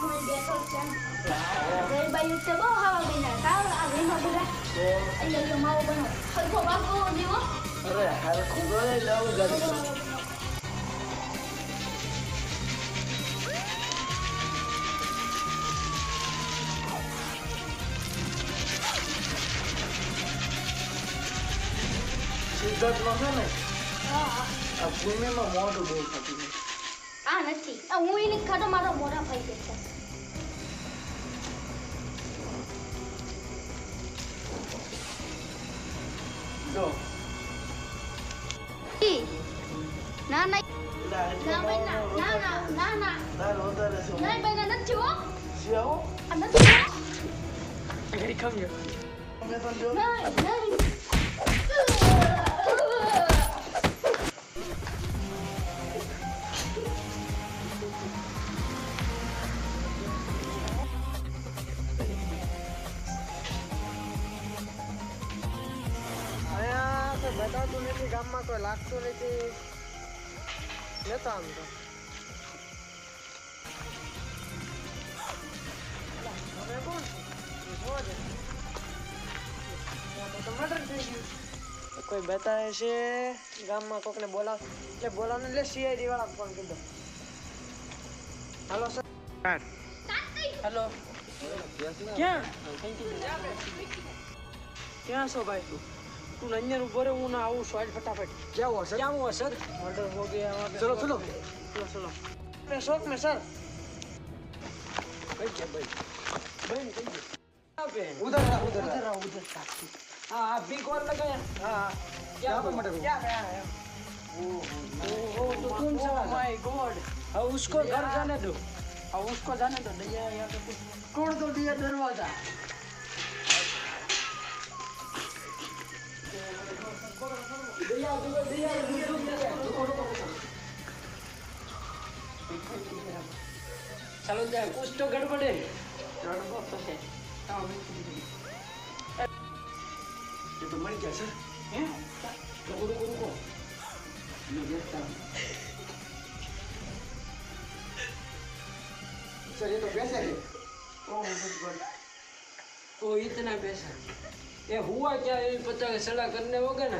હું બેઠો જ છે જય બાઈ તે બહુ હવા બન્યા સાવ આ વેનો બધા અહીંયા જો માવો બનો હરખો બાપો દેવો અરે હારે ખૂબ જ નવું ગાડી સિદ્ધાર્થમાં છે ને હા હા. આ ભૂમિમાં મોઢું બહુ થતું ના નથી. હું એ ખાતો મારો મોરા ભાઈ બેઠો જો. ના ના. ના ભાઈ ના. ના ના ના ના. ના ભાઈ ના નથી હો. શું? આવો નથી ઘડી ખમ્યો ના ના ગામમાં કોઈ લાગતું નથી. લેતા આમ તો. હવે કોણ તો murder થઈ ગયું. કોઈ બતાવે છે? ગામમાં કોકને બોલાવ એટલે બોલાવને એટલે સીઆઈડી વાળા ફોન કીધો. Hello sir. હેલો. ક્યાં? ક્યાં છો ભાઈ? તું તું અહીંયા ઉભો રહે હું ના આવું છું આજ ફટાફટ क्या हुआ सर क्या हुआ सर मर्डर हो गया वहाँ पे चलो चलो चलो चलो मैं शॉप में सर कहीं क्या भाई भाई कहीं कहाँ पे है? उधर रहा, उधर रहा। उधर रहा, उधर था। हाँ आप भी कॉल लगाया हाँ हाँ क्या यहाँ पे हुआ? मर्डर हुआ। क्या गया है ओ ओ तो तुम चला माय गॉड अब उसको घर जाने दो अब उसको जाने दो भैया यहाँ पे कुछ तोड़ दो दिया दरवाजा चलो जाए कुछ तो गड़बड़। गड़बड़ तो हाँ, ये तो मर गया सर। हैं? रुको रुको रुको मैं देखता हूँ। सर ये तो पैसे है। ओ इतना पैसा। ये हुआ क्या ये पता सलाह करने होगा ना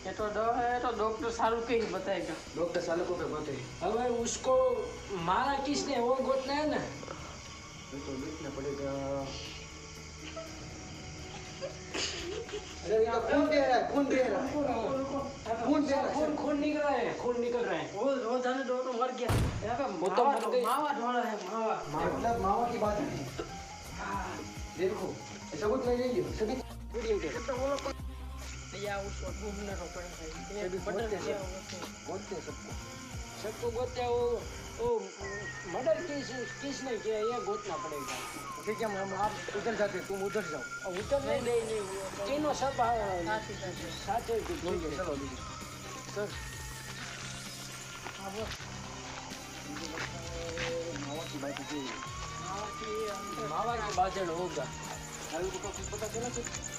ये तो दो है तो डॉक्टर सारू के ही बताएगा डॉक्टर सालकों पे बात है હવે उसको मारा किसने वो गोतना है ना ये तो देखना पड़ेगा अरे ये तो खून दे रहा है खून दे रहा है खून खून खून निकल रहा है खून निकल रहा है वो वो जाने दो तो मर गया यहाँ पे वो तो मर गई मावा ढोला है मावा मतलब मावा की बात है देखो ऐसा कुछ नहीं है सभी बोलते बोलते सबको सबको गोते वो वो मर्डर किस किसने किया ये गोतना पड़ेगा ठीक है हम आप उधर जाते तुम उधर जाओ उधर नहीं नहीं तीनों सब साथ चलो सर मावा की बात मावा की बाजड़ होगा को कुछ पता चला साले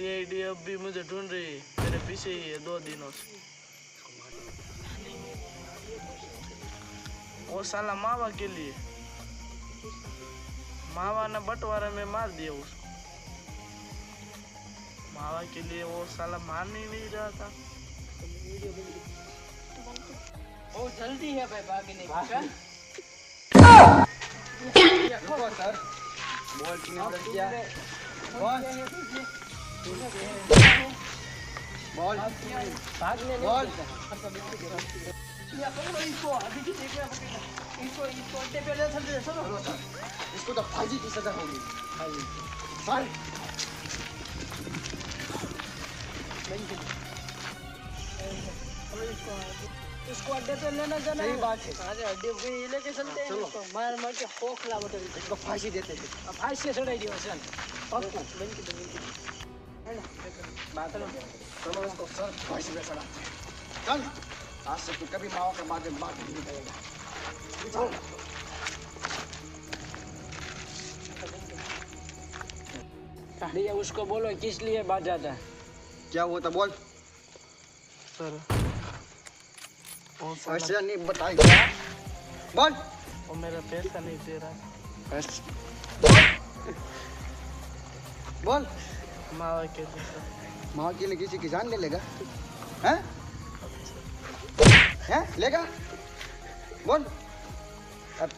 सीआईडी अब भी मुझे ढूंढ रही है मेरे पीछे ही है दो दिनों से वो साला मावा के लिए मावा ने बंटवारे में मार दिया उसको मावा के लिए वो साला मान ही नहीं रहा था बहुत जल्दी है भाई भागने की रुको सर बॉल क्या इसको इसको इसको इसको तो फांसी की सजा होगी उसको अड्डे पे लेना जाना सही। बात है अरे अड्डे पे ये लेके चलते हैं। उसको मार मार के खोखला दे इसको फांसी देते थे फांसी से चढ़ाई दियो चल पक्का बन के बन के बात चलो इसको सर फांसी पे चढ़ाते हैं? चल आज से तू कभी माओ के बाद में बात नहीं करेगा भैया उसको बोलो किस लिए बाजा था? क्या हुआ था बोल। सर ऐसे नहीं बताएगा बोल वो मेरा पैसा नहीं दे रहा। ऐसे- बोल। मावा के सर माँ के लिए किसी किसान ले लेगा। हैं? हैं? लेगा? बोल। अब